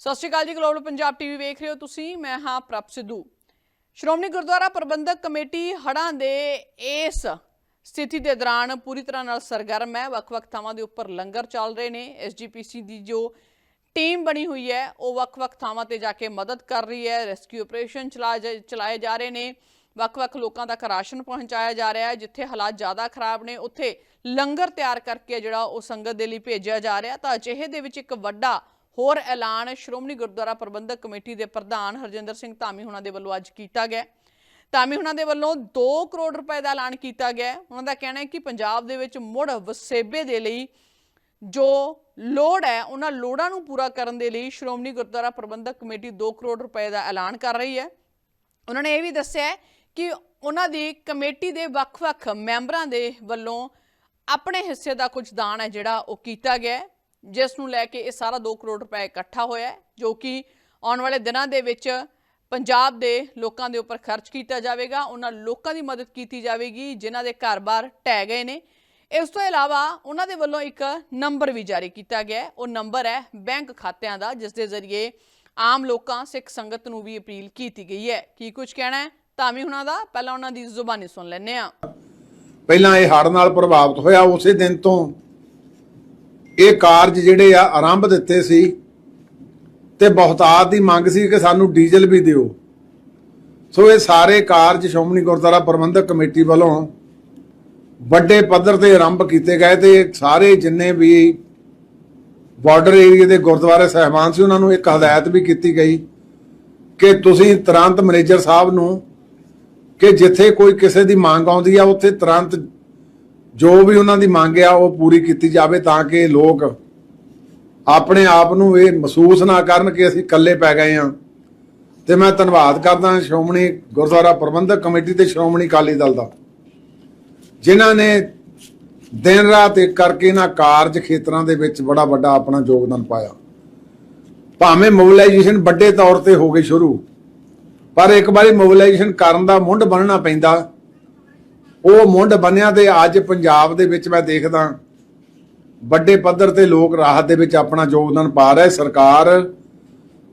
ਸਤਿ ਸ਼੍ਰੀ ਅਕਾਲ ਜੀ, global Punjab TV ਵੇਖ ਰਹੇ ਹੋ ਤੁਸੀਂ, ਮੈਂ ਹਾਂ ਪ੍ਰਭ ਸਿੱਧੂ। ਸ਼੍ਰੋਮਣੀ ਗੁਰਦੁਆਰਾ ਪ੍ਰਬੰਧਕ ਕਮੇਟੀ ਹੜ੍ਹਾਂ ਦੇ ਇਸ ਸਥਿਤੀ ਦੇ ਦੌਰਾਨ ਪੂਰੀ ਤਰ੍ਹਾਂ ਨਾਲ ਸਰਗਰਮ ਹੈ। ਵੱਖ-ਵੱਖ ਥਾਵਾਂ ਦੇ ਉੱਪਰ ਲੰਗਰ ਚੱਲ ਰਹੇ ਨੇ। ਐਸਜੀਪੀਸੀ ਦੀ ਜੋ ਟੀਮ ਬਣੀ ਹੋਈ ਹੈ, ਉਹ ਵੱਖ-ਵੱਖ ਥਾਵਾਂ ਤੇ ਜਾ ਕੇ ਮਦਦ ਕਰ ਰਹੀ ਹੈ। ਰੈਸਕਿਊ ਆਪਰੇਸ਼ਨ ਚਲਾਏ ਜਾ- ਚਲਾਏ ਜਾ ਰਹੇ ਨੇ। ਵੱਖ-ਵੱਖ ਲੋਕਾਂ ਤੱਕ ਰਾਸ਼ਨ ਪਹੁੰਚਾਇਆ ਜਾ ਰਿਹਾ ਹੈ, ਜਿੱਥੇ ਹਾਲਾਤ ਜ਼ਿਆਦਾ ਖਰਾਬ ਨੇ। ਉੱਥੇ ਲੰਗਰ ਤਿਆਰ ਕਰਕੇ ਜਿਹੜਾ ਉਹ ਸੰਗਤ ਦੇ ਲਈ ਭੇਜਿਆ ਜਾ ਰਿਹਾ ਤਾਂ ਅਜਿਹੇ ਦੇ ਵਿੱਚ ਇੱਕ ਵੱਡਾ ਹੋਰ ਐਲਾਨ ਸ਼੍ਰੋਮਣੀ ਗੁਰਦੁਆਰਾ ਪ੍ਰਬੰਧਕ ਕਮੇਟੀ ਦੇ ਪ੍ਰਧਾਨ ਹਰਜਿੰਦਰ ਸਿੰਘ ਧਾਮੀ ਹੁਣਾਂ ਦੇ ਵੱਲੋਂ ਅੱਜ ਕੀਤਾ ਗਿਆ ਧਾਮੀ ਹੁਣਾਂ ਦੇ ਵੱਲੋਂ 2 ਕਰੋੜ ਰੁਪਏ ਦਾ ਐਲਾਨ ਕੀਤਾ ਗਿਆ ਉਹਨਾਂ ਦਾ ਕਹਿਣਾ ਹੈ ਕਿ ਪੰਜਾਬ ਦੇ ਵਿੱਚ ਮੁੜ ਵਸੇਬੇ ਦੇ ਲਈ ਜੋ ਲੋੜ ਹੈ, ਉਹਨਾਂ ਲੋੜਾਂ ਨੂੰ ਪੂਰਾ ਕਰਨ ਦੇ ਲਈ ਸ਼੍ਰੋਮਣੀ ਗੁਰਦੁਆਰਾ ਪ੍ਰਬੰਧਕ ਕਮੇਟੀ 2 ਕਰੋੜ ਰੁਪਏ ਦਾ ਐਲਾਨ ਕਰ ਰਹੀ ਹੈ। ਉਹਨਾਂ ਨੇ ਇਹ ਵੀ ਦੱਸਿਆ ਕਿ ਉਹਨਾਂ ਦੀ ਕਮੇਟੀ ਦੇ ਵੱਖ-ਵੱਖ ਮੈਂਬਰਾਂ ਦੇ ਵੱਲੋਂ ਆਪਣੇ ਹਿੱਸੇ ਦਾ ਕੁਝ ਦਾਨ ਹੈ ਜਿਹੜਾ ਉਹ ਕੀਤਾ ਗਿਆ ਜਿਸ ਨੂੰ ਲੈ ਕੇ ਇਹ ਸਾਰਾ 2 ਕਰੋੜ ਰੁਪਏ ਇਕੱਠਾ ਹੋਇਆ ਜੋ ਕਿ ਆਉਣ ਵਾਲੇ ਦਿਨਾਂ ਦੇ ਵਿੱਚ ਪੰਜਾਬ ਦੇ ਲੋਕਾਂ ਦੇ ਉੱਪਰ ਖਰਚ ਕੀਤਾ ਜਾਵੇਗਾ, ਉਹਨਾਂ ਲੋਕਾਂ ਦੀ ਮਦਦ ਕੀਤੀ ਜਾਵੇਗੀ, ਜਿਨ੍ਹਾਂ ਦੇ ਘਰ-ਬਾਰ ਢਹਿ ਗਏ ਨੇ। ਇਸ ਤੋਂ ਇਲਾਵਾ ਉਹਨਾਂ ਦੇ ਵੱਲੋਂ ਇੱਕ ਨੰਬਰ ਵੀ ਜਾਰੀ ਕੀਤਾ ਗਿਆ ਉਹ ਨੰਬਰ ਹੈ ਬੈਂਕ ਖਾਤਿਆਂ ਦਾ, ਜਿਸ ਦੇ ਜ਼ਰੀਏ ਆਮ ਲੋਕਾਂ ਸਿੱਖ ਸੰਗਤ ਨੂੰ ਵੀ ਅਪੀਲ ਕੀਤੀ ਗਈ ਹੈ। ਕੀ ਕੁਝ ਕਹਿਣਾ ਹੈ? ਧਾਮੀ ਹੁਣਾਂ ਦਾ, ਪਹਿਲਾਂ ਉਹਨਾਂ ਦੀ ਜ਼ੁਬਾਨੀ ਸੁਣ ਲੈਂਦੇ ਹਾਂ। ਪਹਿਲਾਂ ਇਹ ਹੜ੍ਹ ਨਾਲ ਪ੍ਰਭਾਵਿਤ ਹੋਇਆ ਉਸੇ ਦਿਨ ਤੋਂ। ਇਹ ਕਾਰਜ ਜਿਹੜੇ ਆ ਆਰੰਭ ਦਿੱਤੇ ਸੀ ਤੇ ਬਹੁਤਾਤ ਦੀ ਮੰਗ ਸੀ ਕਿ ਸਾਨੂੰ ਡੀਜ਼ਲ ਵੀ ਦਿਓ। ਸੋ ਇਹ ਸਾਰੇ ਕਾਰਜ ਸ਼੍ਰੋਮਣੀ ਗੁਰਦੁਆਰਾ ਪ੍ਰਬੰਧਕ ਕਮੇਟੀ ਵੱਲੋਂ ਵੱਡੇ ਪੱਧਰ ਤੇ ਆਰੰਭ ਕੀਤੇ ਗਏ ਤੇ ਸਾਰੇ ਜਿੰਨੇ ਵੀ ਬਾਰਡਰ ਏਰੀਆ ਦੇ ਗੁਰਦੁਆਰੇ ਸਹਿਬਾਨ ਸੀ, ਉਹਨਾਂ ਨੂੰ ਇੱਕ ਹਦਾਇਤ ਵੀ ਕੀਤੀ ਗਈ ਕਿ ਤੁਸੀਂ ਤੁਰੰਤ ਮੈਨੇਜਰ ਸਾਹਿਬ ਨੂੰ ਕਿ ਜਿੱਥੇ ਕੋਈ ਕਿਸੇ ਦੀ ਮੰਗ ਆਉਂਦੀ ਆ, ਉੱਥੇ ਤੁਰੰਤ ਜੋ ਵੀ ਉਹਨਾਂ ਦੀ ਮੰਗ ਆ, ਉਹ ਪੂਰੀ ਕੀਤੀ ਜਾਵੇ ਤਾਂ ਕਿ ਲੋਕ ਆਪਣੇ ਆਪ ਨੂੰ ਇਹ ਮਹਿਸੂਸ ਨਾ ਕਰਨ ਕਿ ਅਸੀਂ ਇਕੱਲੇ ਪੈ ਗਏ ਆ ਤੇ ਮੈਂ ਧੰਨਵਾਦ ਕਰਦਾ ਸ਼੍ਰੋਮਣੀ ਗੁਰਦੁਆਰਾ ਪ੍ਰਬੰਧਕ ਕਮੇਟੀ ਤੇ ਸ਼੍ਰੋਮਣੀ ਅਕਾਲੀ ਦਲ ਦਾ, ਜਿਨ੍ਹਾਂ ਨੇ ਦਿਨ ਰਾਤ ਇੱਕ ਕਰਕੇ ਇਹਨਾਂ ਕਾਰਜ ਖੇਤਰਾਂ ਦੇ ਵਿੱਚ ਬੜਾ ਵੱਡਾ ਆਪਣਾ ਯੋਗਦਾਨ ਪਾਇਆ। ਭਾਵੇਂ ਮੋਬਿਲਾਈਜੇਸ਼ਨ ਵੱਡੇ ਤੌਰ ਤੇ ਹੋ ਗਈ ਸ਼ੁਰੂ, ਪਰ ਇੱਕ ਵਾਰੀ ਮੋਬਿਲਾਈਜੇਸ਼ਨ ਕਰਨ ਦਾ ਮੁੰਡ ਬਣਨਾ ਪੈਂਦਾ। ਉਹ ਮੁੰਡ ਬੰਨਿਆ ਤੇ ਅੱਜ ਪੰਜਾਬ ਦੇ ਵਿੱਚ ਮੈਂ ਦੇਖਦਾ ਵੱਡੇ ਪੱਧਰ ਤੇ ਲੋਕ ਰਾਹਤ ਦੇ ਵਿੱਚ ਆਪਣਾ ਯੋਗਦਾਨ ਪਾ ਰਹੇ। ਸਰਕਾਰ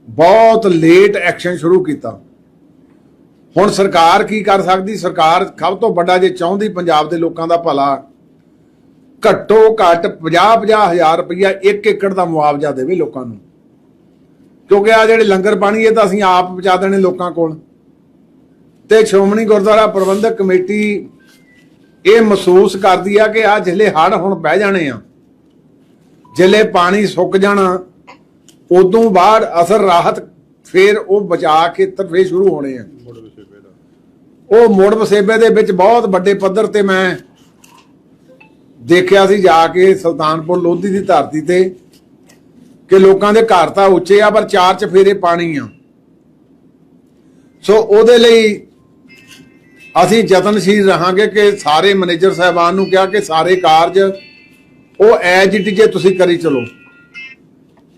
ਬਹੁਤ ਲੇਟ ਐਕਸ਼ਨ ਸ਼ੁਰੂ ਕੀਤਾ। ਹੁਣ ਸਰਕਾਰ ਕੀ ਕਰ ਸਕਦੀ? ਸਰਕਾਰ ਸਭ ਤੋਂ ਵੱਡਾ ਜੇ ਚਾਹੁੰਦੀ ਪੰਜਾਬ ਦੇ ਲੋਕਾਂ ਦਾ ਭਲਾ, ਘੱਟੋ ਘੱਟ 50-50 ਹਜ਼ਾਰ ਰੁਪਇਆ ਇੱਕ ਏਕੜ ਦਾ ਮੁਆਵਜ਼ਾ ਦੇਵੇ ਲੋਕਾਂ ਨੂੰ। ਕਿਉਂਕਿ ਆ ਜਿਹੜੇ ਲੰਗਰ ਪਾਣੀ, ਇਹ ਤਾਂ ਅਸੀਂ ਆਪ ਪਹੁੰਚਾ ਦੇਣੇ ਲੋਕਾਂ ਕੋਲ। ਤੇ ਸ਼੍ਰੋਮਣੀ ਗੁਰਦੁਆਰਾ ਪ੍ਰਬੰਧਕ ਕਮੇਟੀ ਇਹ ਮਹਿਸੂਸ ਕਰਦੀ ਆ ਕਿ ਆ ਜਿਹੜੇ ਹੜ ਹੁਣ ਬਹਿ ਜਾਣੇ ਆ। ਜਿਹੜੇ ਪਾਣੀ ਸੁੱਕ ਜਾਣਾ ਉਦੋਂ ਬਾਅਦ ਅਸਰ ਰਾਹਤ ਫਿਰ ਉਹ ਬਚਾ ਖੇਤਰ ਫੇਰ ਸ਼ੁਰੂ ਹੋਣੇ ਆ। ਉਹ ਮੁੜ ਵਸੇਬੇ ਦੇ ਵਿੱਚ ਬਹੁਤ ਵੱਡੇ ਪੱਧਰ ਤੇ ਮੈਂ ਦੇਖਿਆ ਸੀ ਜਾ ਕੇ ਸੁਲਤਾਨਪੁਰ ਲੋਧੀ ਦੀ ਧਰਤੀ ਤੇ ਕਿ ਲੋਕਾਂ ਦੇ ਘਰ ਤਾਂ ਉੱਚੇ ਆ ਪਰ ਚਾਰ ਚਫੇਰੇ ਪਾਣੀ ਆ। ਸੋ ਉਹਦੇ ਲਈ ਅਸੀਂ ਯਤਨਸ਼ੀਲ ਰਹਾਂਗੇ ਕਿ ਸਾਰੇ ਮੈਨੇਜਰ ਸਾਹਿਬਾਨ ਨੂੰ ਕਿਹਾ ਕਿ ਸਾਰੇ ਕਾਰਜ ਉਹ ਐਜ ਇਟ ਜੇ ਤੁਸੀਂ ਕਰੀ ਚਲੋ।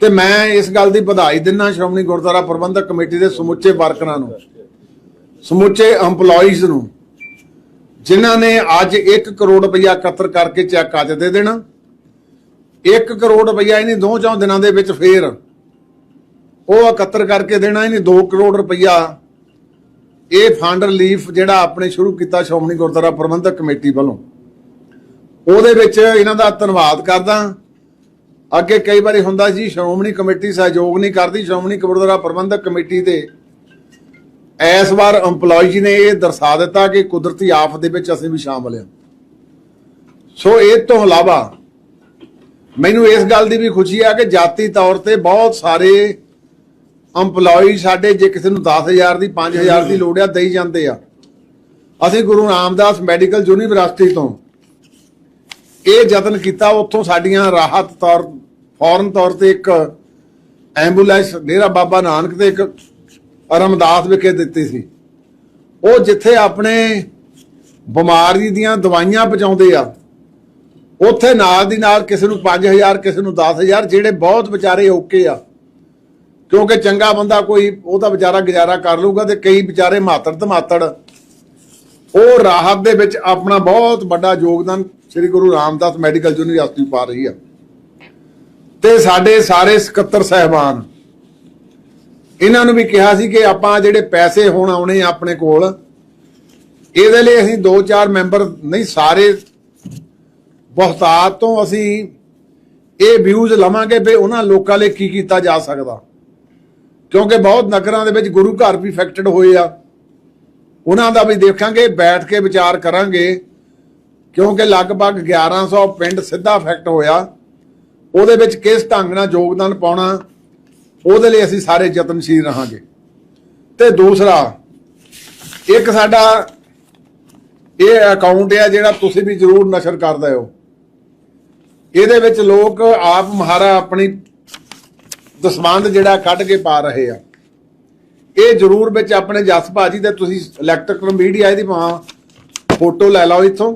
ਤੇ ਮੈਂ ਇਸ ਗੱਲ ਦੀ ਵਧਾਈ ਦਿੰਦਾ ਸ਼੍ਰੋਮਣੀ ਗੁਰਦੁਆਰਾ ਪ੍ਰਬੰਧਕ ਕਮੇਟੀ ਦੇ ਸਮੁੱਚੇ ਵਰਕਰਾਂ ਨੂੰ, ਸਮੁੱਚੇ EMPLOYEES ਨੂੰ, ਜਿਨ੍ਹਾਂ ਨੇ ਅੱਜ 1 ਕਰੋੜ ਰੁਪਇਆ ਇਕੱਤਰ ਕਰਕੇ ਚੈੱਕ ਅੱਜ ਦੇ ਦੇਣਾ। 1 ਕਰੋੜ ਰੁਪਇਆ ਇਹਨੇ ਦੋ ਚੌਂ ਦਿਨਾਂ ਦੇ ਵਿੱਚ ਫੇਰ ਉਹ ਇਕੱਤਰ ਕਰਕੇ ਦੇਣਾ, ਇਹਨੇ 2 ਕਰੋੜ ਰੁਪਇਆ ਇਹ ਫੰਡ ਰਿਲੀਫ ਜਿਹੜਾ ਆਪਣੇ ਸ਼ੁਰੂ ਕੀਤਾ ਸ਼੍ਰੋਮਣੀ ਗੁਰਦੁਆਰਾ ਪ੍ਰਬੰਧਕ ਕਮੇਟੀ ਵੱਲੋਂ। ਉਹਦੇ ਵਿੱਚ ਇਹਨਾਂ ਦਾ ਧੰਨਵਾਦ ਕਰਦਾ। ਅੱਗੇ ਕਈ ਵਾਰੀ ਹੁੰਦਾ ਜੀ, ਸ਼੍ਰੋਮਣੀ ਕਮੇਟੀ ਸਹਿਯੋਗ ਨਹੀਂ ਕਰਦੀ, ਸ਼੍ਰੋਮਣੀ ਗੁਰਦੁਆਰਾ ਪ੍ਰਬੰਧਕ ਕਮੇਟੀ ਦੇ। ਇਸ ਵਾਰ EMPLOYEE ਨੇ ਇਹ ਦਰਸਾ ਦਿੱਤਾ ਕਿ ਕੁਦਰਤੀ ਆਫਤ ਦੇ ਵਿੱਚ ਅਸੀਂ ਵੀ ਸ਼ਾਮਲ ਹਾਂ। ਸੋ ਇਹ ਤੋਂ ਇਲਾਵਾ ਮੈਨੂੰ ਇਸ ਗੱਲ ਦੀ ਵੀ ਖੁਸ਼ੀ ਆ ਕਿ ਜਾਤੀ ਤੌਰ ਤੇ ਬਹੁਤ ਸਾਰੇ EMPLOYEE ਸਾਡੇ ਜੇ ਕਿਸੇ ਨੂੰ 10000 ਦੀ 5000 ਦੀ ਲੋੜ ਆ, ਦੇਈ ਜਾਂਦੇ ਆ। ਅਸੀਂ ਗੁਰੂ ਰਾਮਦਾਸ ਮੈਡੀਕਲ ਯੂਨੀਵਰਸਿਟੀ ਤੋਂ ਇਹ ਯਤਨ ਕੀਤਾ, ਉੱਥੋਂ ਸਾਡੀਆਂ ਰਾਹਤ ਤੌਰ, ਫੌਰਨ ਤੌਰ ਤੇ ਇੱਕ ਐਂਬੂਲੈਂਸ, ਡੇਰਾ ਬਾਬਾ ਨਾਨਕ ਤੇ ਇੱਕ ਰਮਦਾਸ ਵਿਖੇ ਦਿੱਤੀ ਸੀ। ਉਹ ਜਿੱਥੇ ਆਪਣੇ ਬਿਮਾਰੀ ਦੀਆਂ ਦਵਾਈਆਂ ਪਹੁੰਚਾਉਂਦੇ ਆ, ਉੱਥੇ ਨਾਲ ਦੀ ਨਾਲ ਕਿਸੇ ਨੂੰ 5000 ਕਿਸੇ ਨੂੰ 10000 ਜਿਹੜੇ ਬਹੁਤ ਵਿਚਾਰੇ ਓਕੇ ਆ ਕਿਉਂਕਿ ਚੰਗਾ ਬੰਦਾ ਕੋਈ, ਉਹ ਤਾਂ ਵਿਚਾਰਾ ਗੁਜ਼ਾਰਾ ਕਰ ਲੂਗਾ ਤੇ ਕਈ ਵਿਚਾਰੇ ਮਾਤੜ ਧਮਾਤੜ ਉਹ ਰਾਹਤ ਦੇ ਵਿੱਚ ਆਪਣਾ ਬਹੁਤ ਵੱਡਾ ਯੋਗਦਾਨ ਸ੍ਰੀ ਗੁਰੂ ਰਾਮਦਾਸ ਮੈਡੀਕਲ ਯੂਨੀਵਰਸਿਟੀ ਪਾ ਰਹੀ ਆ। ਤੇ ਸਾਡੇ ਸਾਰੇ ਸਕੱਤਰ ਸਹਿਬਾਨ, ਇਹਨਾਂ ਨੂੰ ਵੀ ਕਿਹਾ ਸੀ ਕਿ ਆਪਾਂ ਜਿਹੜੇ ਪੈਸੇ ਹੁਣ ਆਉਣੇ ਆ ਆਪਣੇ ਕੋਲ, ਇਹਦੇ ਲਈ ਅਸੀਂ ਦੋ ਚਾਰ ਮੈਂਬਰ, ਨਹੀਂ, ਸਾਰੇ ਬਹੁਤਾਤ ਤੋਂ ਅਸੀਂ ਇਹ ਵਿਊਜ਼ ਲਵਾਂਗੇ ਵੀ ਉਹਨਾਂ ਲੋਕਾਂ ਲਈ ਕੀ ਕੀਤਾ ਜਾ ਸਕਦਾ। ਕਿਉਂਕਿ ਬਹੁਤ ਨਗਰਾਂ ਦੇ ਵਿੱਚ ਗੁਰੂ ਘਰ ਵੀ ਇਫੈਕਟਡ ਹੋਏ ਆ। ਉਹਨਾਂ ਦਾ ਵੀ ਦੇਖਾਂਗੇ, ਬੈਠ ਕੇ ਵਿਚਾਰ ਕਰਾਂਗੇ। ਕਿਉਂਕਿ ਲਗਭਗ 1100 ਪਿੰਡ ਸਿੱਧਾ ਇਫੈਕਟ ਹੋਇਆ। ਉਹਦੇ ਵਿੱਚ ਕਿਸ ਢੰਗ ਨਾਲ ਯੋਗਦਾਨ ਪਾਉਣਾ, ਉਹਦੇ ਲਈ ਅਸੀਂ ਸਾਰੇ ਯਤਨਸ਼ੀਲ ਰਹਾਂਗੇ। ਤੇ ਦੂਸਰਾ, ਇੱਕ ਸਾਡਾ ਇਹ ਅਕਾਊਂਟ ਹੈ ਜਿਹੜਾ ਤੁਸੀਂ ਵੀ ਜ਼ਰੂਰ ਨਸ਼ਰ ਕਰਦੇ ਹੋ। ਇਹਦੇ ਵਿੱਚ ਲੋਕ ਆਪ ਮਹਾਰਾ ਆਪਣੀ ਦਸਵੰਦ ਜਿਹੜਾ ਕੱਢ ਕੇ ਪਾ ਰਹੇ ਆ। ਇਹ ਜ਼ਰੂਰ ਵਿੱਚ ਆਪਣੇ ਜਸ ਭਾਜੀ ਤੇ ਤੁਸੀਂ ਇਲੈਕਟ੍ਰਿਕਲ ਮੀਡੀਆ ਇਹਦੀ ਭਾਂ ਫੋਟੋ ਲੈ ਲਓ ਇੱਥੋਂ।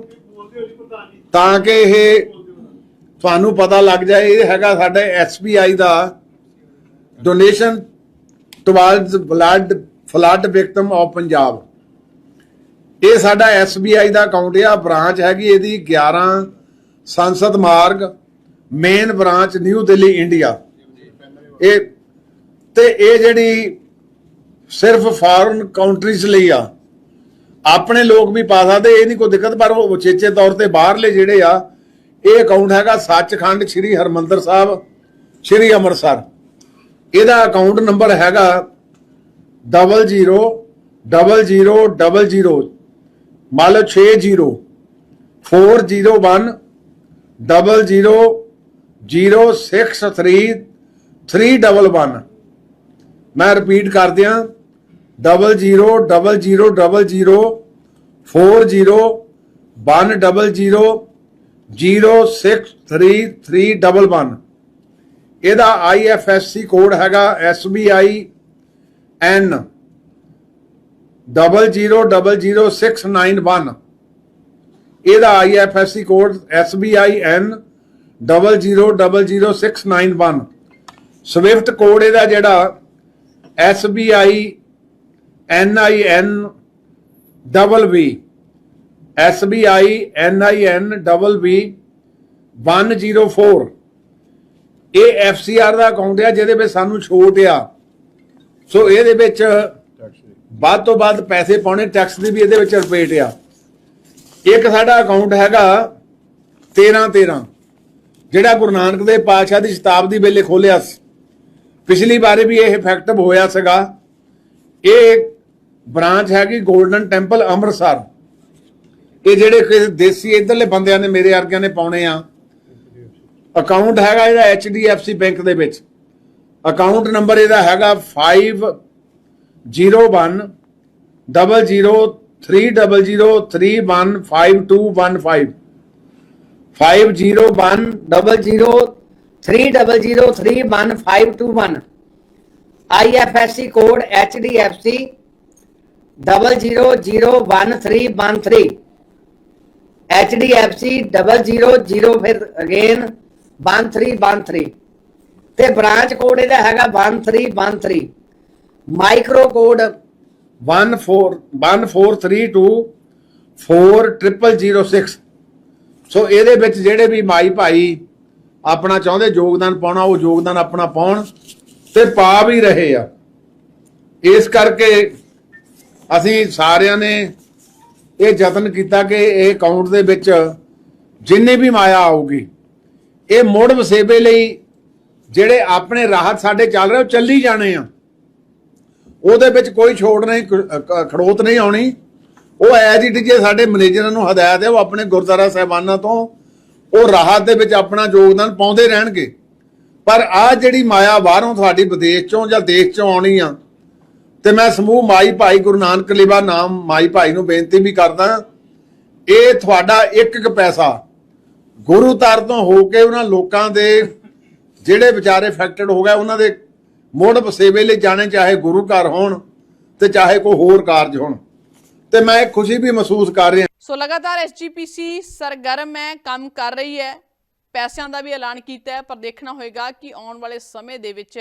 ਤਾਂ ਕਿ ਇਹ ਤੁਹਾਨੂੰ ਪਤਾ ਲੱਗ ਜਾਏ, ਇਹ ਹੈਗਾ ਸਾਡੇ SBI the donation towards blood flood victim of Punjab ਇਹ ਸਾਡਾ ਐਸਬੀਆਈ ਦਾ ਅਕਾਊਂਟ ਆ ਬ੍ਰਾਂਚ ਹੈਗੀ ਇਹਦੀ 11 Sansad Marg main branch New Delhi India ਇਹ ਤੇ ਇਹ ਜਿਹੜੀ ਸਿਰਫ ਫੋਰਨ ਕੰਟਰੀਜ਼ ਲਈ ਆ, ਆਪਣੇ ਲੋਕ ਵੀ ਪਾ ਸਕਦੇ, ਇਹ ਨਹੀਂ ਕੋਈ ਦਿੱਕਤ, ਪਰ ਉਹ ਉਚੇਚੇ ਤੌਰ ਤੇ ਬਾਹਰਲੇ ਜਿਹੜੇ ਆ, ਇਹ ਅਕਾਊਂਟ ਹੈਗਾ ਸੱਚਖੰਡ ਸ੍ਰੀ ਹਰਮੰਦਰ ਸਾਹਿਬ, ਸ੍ਰੀ ਅੰਮ੍ਰਿਤਸਰ। ਇਹਦਾ ਅਕਾਊਂਟ ਨੰਬਰ ਹੈਗਾ 00 00 00 ਮੰਨ ਲਓ 60 401 00 063 311 ਮੈਂ ਰਿਪੀਟ ਕਰ ਦਿਆਂ 00 00 00 40 100 063 ਇਹਦਾ IFSC ਕੋਡ ਹੈਗਾ SBI N 0000691 ਇਹਦਾ IFSC code SBI N 0000691 swift code ਇਹਦਾ ਜਿਹੜਾ SBI NIN double V SBI NIN double V 104 ਇਹ FCR ਦਾ ਅਕਾਊਂਟ ਆ, ਜਿਹਦੇ ਵਿੱਚ ਸਾਨੂੰ ਛੋਟ ਆ। ਸੋ ਇਹਦੇ ਵਿੱਚ ਵੱਧ ਤੋਂ ਵੱਧ ਪੈਸੇ ਪਾਉਣੇ ਟੈਕਸ ਦੀ ਵੀ ਇਹਦੇ ਵਿੱਚ ਰਿਪੇਟ ਆ। ਇੱਕ ਸਾਡਾ ਅਕਾਊਂਟ ਹੈਗਾ 13 13 ਜਿਹੜਾ ਗੁਰੂ ਨਾਨਕ ਦੇਵ ਪਾਤਸ਼ਾਹ ਦੀ ਸ਼ਤਾਬਦੀ ਵੇਲੇ ਖੋਲਿਆ ਸੀ। ਪਿਛਲੀ ਵਾਰੀ ਵੀ ਇਹ ਇਫੈਕਟਿਵ ਹੋਇਆ ਸੀਗਾ। ਇਹ ਬ੍ਰਾਂਚ ਹੈਗੀ 골ਡਨ ਟੈਂਪਲ ਅੰਮ੍ਰਿਤਸਰ। ਇਹ ਜਿਹੜੇ ਕਿਸੇ ਦੇਸੀ ਇਧਰਲੇ ਬੰਦਿਆਂ ਨੇ ਮੇਰੇ ਵਰਗਿਆਂ ਨੇ ਪਾਉਣੇ ਆ। ਅਕਾਊਂਟ ਹੈਗਾ ਇਹਦਾ HDFC ਬੈਂਕ ਦੇ ਵਿੱਚ। ਅਕਾਊਂਟ ਨੰਬਰ ਇਹਦਾ ਹੈਗਾ 501 00300315215 501 double 30031521 IFSC code HDFC 00013113 HDFC 000 ਫਿਰ ਅਗੇਨ 1313 ਤੇ ਬ੍ਰਾਂਚ ਕੋਡ ਇਹਦਾ ਹੈਗਾ 1313 ਮਾਈਕਰੋ ਕੋਡ 1414324006 ਸੋ ਇਹਦੇ ਵਿੱਚ ਜਿਹੜੇ ਵੀ ਮਾਈ ਭਾਈ ਆਪਣਾ ਚਾਹੁੰਦੇ ਯੋਗਦਾਨ ਪਾਉਣਾ, ਉਹ ਯੋਗਦਾਨ ਆਪਣਾ ਪਾਉਣ ਤੇ ਪਾ ਵੀ ਰਹੇ ਆ। ਇਸ ਕਰਕੇ ਅਸੀਂ ਸਾਰਿਆਂ ਨੇ ਇਹ ਯਤਨ ਕੀਤਾ ਕਿ ਇਹ ਅਕਾਊਂਟ ਦੇ ਵਿੱਚ ਜਿੰਨੀ ਵੀ ਮਾਇਆ ਆਊਗੀ, ਇਹ ਮੁੜ ਵਸੇਬੇ ਲਈ ਜਿਹੜੇ ਆਪਣੇ ਰਾਹਤ ਸਾਡੇ ਚੱਲ ਰਹੇ, ਉਹ ਚੱਲੀ ਜਾਣੇ ਆ। ਉਹਦੇ ਵਿੱਚ ਕੋਈ ਛੋੜ ਨਹੀਂ ਖੜੋਤ ਨਹੀਂ ਆਉਣੀ। ਉਹ ਐਜ ਇਟ ਜੇ ਸਾਡੇ ਮੈਨੇਜਰਾਂ ਨੂੰ ਹਦਾਇਤ ਹੈ, ਉਹ ਆਪਣੇ ਗੁਰਦੁਆਰਾ ਸਾਹਿਬਾਨਾਂ ਤੋਂ ਉਹ ਰਾਹਤ ਦੇ ਵਿੱਚ ਆਪਣਾ ਯੋਗਦਾਨ ਪਾਉਂਦੇ ਰਹਿਣਗੇ। ਪਰ ਆ ਜਿਹੜੀ ਮਾਇਆ ਬਾਹਰੋਂ ਤੁਹਾਡੀ ਵਿਦੇਸ਼ ਚੋਂ ਜਾਂ ਦੇਸ਼ ਚੋਂ ਆਉਣੀ ਆ, ਤੇ ਮੈਂ ਸਮੂਹ ਮਾਈ ਭਾਈ ਗੁਰੂ ਨਾਨਕ ਲਿਵਾ ਨਾਮ ਮਾਈ ਭਾਈ ਨੂੰ ਬੇਨਤੀ ਵੀ ਕਰਦਾ ਇਹ ਤੁਹਾਡਾ ਇੱਕ ਇੱਕ ਪੈਸਾ ਗੁਰੂ ਤਰ ਤੋਂ ਹੋ ਕੇ ਉਹਨਾਂ ਲੋਕਾਂ ਦੇ ਜਿਹੜੇ ਵਿਚਾਰੇ ਇਫੈਕਟਡ ਹੋ ਗਏ, ਉਹਨਾਂ ਦੇ ਮੁੜ ਵਸੇਵੇ ਲਈ ਜਾਣੇ, ਚਾਹੇ ਗੁਰੂ ਘਰ ਹੋਣ ਤੇ ਚਾਹੇ ਕੋਈ ਹੋਰ ਕਾਰਜ ਹੋਣ। ਤੇ ਮੈਂ ਖੁਸ਼ੀ ਵੀ ਮਹਿਸੂਸ ਕਰ ਰਿਹਾ। ਸੋ ਲਗਾਤਾਰ ਐਸਜੀਪੀਸੀ ਸਰਗਰਮ ਹੈ, ਕੰਮ ਕਰ ਰਹੀ ਹੈ। ਪੈਸਿਆਂ ਦਾ ਵੀ ਐਲਾਨ ਕੀਤਾ ਹੈ, ਪਰ ਦੇਖਣਾ ਹੋਏਗਾ ਕਿ ਆਉਣ ਵਾਲੇ ਸਮੇਂ ਦੇ ਵਿੱਚ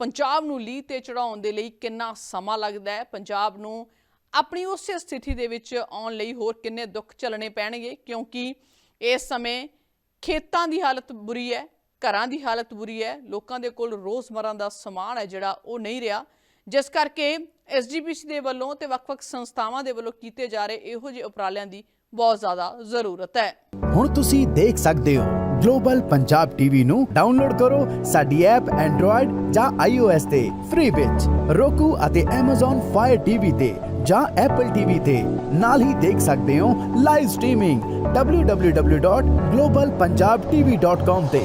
ਪੰਜਾਬ ਨੂੰ ਲੀਹ ਤੇ ਚੜਾਉਣ ਦੇ ਲਈ ਕਿੰਨਾ ਸਮਾਂ ਲੱਗਦਾ ਹੈ। ਪੰਜਾਬ ਨੂੰ ਆਪਣੀ ਉਸੇ ਸਥਿਤੀ ਦੇ ਵਿੱਚ ਆਉਣ ਲਈ ਹੋਰ ਕਿੰਨੇ ਦੁੱਖ ਝੱਲਣੇ ਪੈਣਗੇ, ਕਿਉਂਕਿ ਇਸ ਸਮੇਂ ਖੇਤਾਂ ਦੀ ਹਾਲਤ ਬੁਰੀ ਹੈ, ਘਰਾਂ ਦੀ ਹਾਲਤ ਬੁਰੀ ਹੈ, ਲੋਕਾਂ ਦੇ ਕੋਲ ਰੋਜ਼ਮਰਾਂ ਦਾ ਸਮਾਨ ਹੈ ਜਿਹੜਾ ਉਹ ਨਹੀਂ ਰਿਹਾ। ਜਿਸ ਕਰਕੇ ਐਸਜੀਪੀਸੀ ਦੇ ਵੱਲੋਂ ਤੇ ਵੱਖ-ਵੱਖ ਸੰਸਥਾਵਾਂ ਦੇ ਵੱਲੋਂ ਕੀਤੇ ਜਾ ਰਹੇ ਇਹੋ ਜਿਹੇ ਉਪਰਾਲਿਆਂ ਦੀ ਬਹੁਤ ਜ਼ਿਆਦਾ ਜ਼ਰੂਰਤ ਹੈ। ਹੁਣ ਤੁਸੀਂ ਦੇਖ ਸਕਦੇ ਹੋ, ਗਲੋਬਲ ਪੰਜਾਬ ਟੀਵੀ ਨੂੰ ਡਾਊਨਲੋਡ ਕਰੋ ਸਾਡੀ ਐਪ ਐਂਡਰੋਇਡ ਜਾਂ iOS ਤੇ, ਫ੍ਰੀ ਵਿੱਚ। roku ਅਤੇ Amazon Fire TV ਤੇ ਜਾਂ Apple TV ਤੇ ਨਾਲ ਹੀ ਦੇਖ ਸਕਦੇ ਹੋ ਲਾਈਵ ਸਟ੍ਰੀਮਿੰਗ www.globalpunjabtv.com ਤੇ।